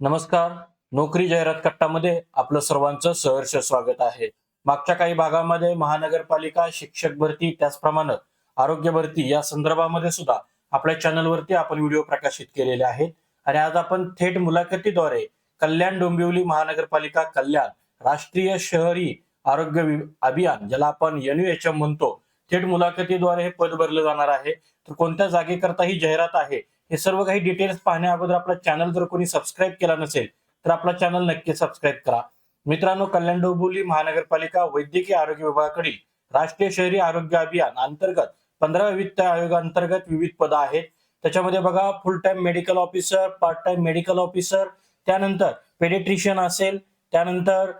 नमस्कार. नोकरी जाहिरात कट्टामध्ये आपलं सर्वांचं सहर्ष स्वागत आहे. मागच्या काही भागामध्ये महानगरपालिका शिक्षक भरती त्याचप्रमाणे आरोग्य भरती या संदर्भामध्ये सुद्धा आपल्या चॅनलवरती आपण व्हिडिओ प्रकाशित केलेले आहेत. आणि आज आपण थेट मुलाखतीद्वारे कल्याण डोंबिवली महानगरपालिका कल्याण राष्ट्रीय शहरी आरोग्य वि- अभियान ज्याला आपण एन म्हणतो थेट मुलाखतीद्वारे हे पद भरलं जाणार आहे. तर कोणत्या जागेकरता ही जाहिरात आहे? हे सर्व काही डिटेल्स पाहण्या अगोदर आपला चॅनल जर कोणी सबस्क्राईब केला नसेल तर आपला चॅनल नक्की सबस्क्राईब करा. मित्रांनो कल्याण डोंबिवली महानगरपालिका वैद्यकीय आरोग्य विभागाकडील राष्ट्रीय शहरी आरोग्य अभियान अंतर्गत पंधरा वित्त आयोगाअंतर्गत विविध पदं आहेत. त्याच्यामध्ये बघा full time medical officer part time medical officer त्यानंतर पेडिट्रिशियन असेल त्यानंतर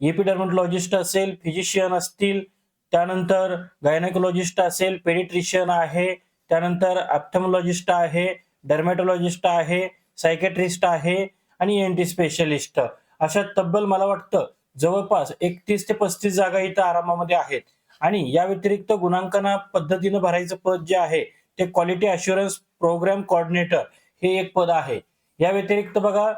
एपिडर्मॅटॉलॉजिस्ट असेल फिजिशियन असतील त्यानंतर गायनेकोलॉजिस्ट असेल पेडिट्रिशियन आहे त्यानंतर ऑप्थमॉलॉजिस्ट आहे डर्मॅटॉलॉजिस्ट आहे सायकेट्रिस्ट आहे आणि एन टी स्पेशलिस्ट अशा तब्बल मला वाटतं जवळपास एकतीस ते पस्तीस जागा इथं आरामामध्ये आहेत. आणि या व्यतिरिक्त गुणांकना पद्धतीनं भरायचं पद जे आहे ते क्वालिटी अश्युरन्स प्रोग्राम कॉर्डिनेटर हे एक पद आहे. या व्यतिरिक्त बघा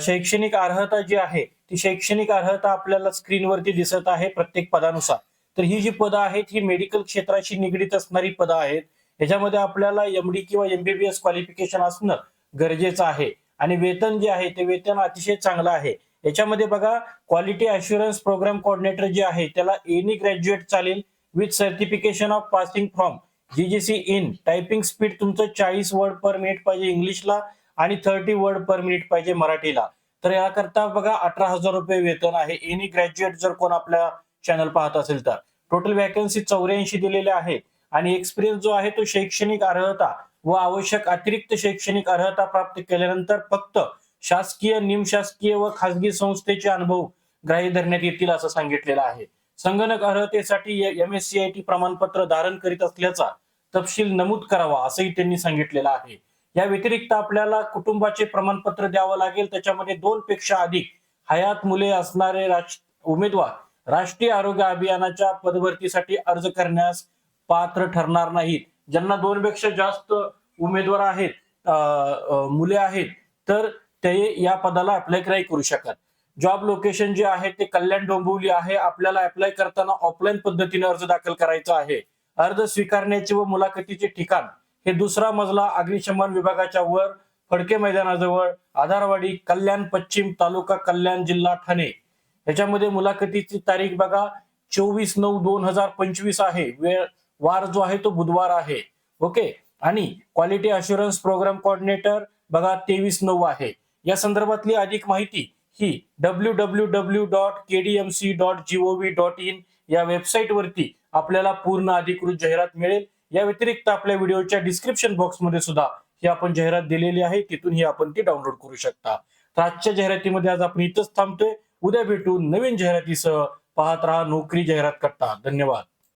शैक्षणिक अर्हता जी आहे ती शैक्षणिक अर्हता आपल्याला स्क्रीनवरती दिसत आहे प्रत्येक पदानुसार. तर ही जी पदं आहेत ही मेडिकल क्षेत्राशी निगडीत असणारी पदं आहेत. याच्यामध्ये आपल्याला एमडी किंवा एमबीबीएस क्वालिफिकेशन असणं गरजेचं आहे. आणि वेतन जे आहे ते वेतन अतिशय चांगलं आहे. याच्यामध्ये बघा क्वालिटी अश्युरन्स प्रोग्राम कोऑर्डिनेटर जे आहे त्याला एनी ग्रॅज्युएट चालेल with certification of passing from GGC in typing speed तुमचं चाळीस वर्ड पर मिनिट पाहिजे इंग्लिशला आणि थर्टी वर्ड पर मिनिट पाहिजे मराठीला. तर याकरता बघा अठरा हजार रुपये वेतन आहे. एनी ग्रॅज्युएट जर कोण आपल्या चॅनल पाहत असेल तर. टोटल वॅकन्सी चौऱ्याऐंशी दिलेल्या आहेत. आणि एक्सपिरियन्स जो आहे तो शैक्षणिक अर्हता व आवश्यक अतिरिक्त शैक्षणिक अर्हता प्राप्त केल्यानंतर फक्त शासकीय निमशासकीय व खासगी संस्थेचे अनुभव ग्राह्य धरण्यात येतील असं सांगितलेलं आहे. संगणक अर्हतेसाठी M S C I T प्रमाणपत्र धारण करीत असल्याचा तपशील नमूद करावा असंही त्यांनी सांगितलेलं आहे. या व्यतिरिक्त आपल्याला कुटुंबाचे प्रमाणपत्र द्यावं लागेल. त्याच्यामध्ये दोन पेक्षा अधिक हयात मुले असणारे राज- उमेदवार राष्ट्रीय आरोग्य अभियानाच्या पदभरतीसाठी अर्ज करण्यास पात्र ठरणार नाहीत. ज्यांना दोन पेक्षा जास्त उमेदवार आहेत मुले आहेत तर ते या पदाला अप्लाय नाही करू शकत जॉब लोकेशन जे आहे ते कल्याण डोंबिवली आहे. आपल्याला अप्लाय करताना ऑफलाईन पद्धतीने अर्ज दाखल करायचा आहे. अर्ज स्वीकारण्याचे व मुलाखतीचे ठिकाण हे दुसरा मजला अग्निशमन विभागाच्या वर फडके मैदानाजवळ आधारवाडी कल्याण पश्चिम तालुका कल्याण जिल्हा ठाणे. याच्यामध्ये मुलाखतीची तारीख बघा चोवीस नऊ दोन हजार पंचवीस आहे. वेळ वार जो आहे तो बुधवार आहे. ओके? आणि क्वालिटी अश्युरन्स प्रोग्राम कोऑर्डिनेटर बघा तेवीस नऊ आहे. या संदर्भातली अधिक माहिती ही W W W dot KDMC dot GOV dot in या वेबसाईट वरती आपल्याला पूर्ण अधिकृत जाहिरात मिळेल. या व्यतिरिक्त आपल्या व्हिडिओच्या डिस्क्रिप्शन बॉक्समध्ये सुद्धा ही आपण जाहिरात दिलेली आहे. तिथून ही आपण ती डाउनलोड करू शकता. तर आजच्या जाहिरातीमध्ये आज आपण इथंच थांबतोय. उद्या भेटून नवीन जाहिरातीसह. पाहत राहा नोकरी जाहिरात करता धन्यवाद.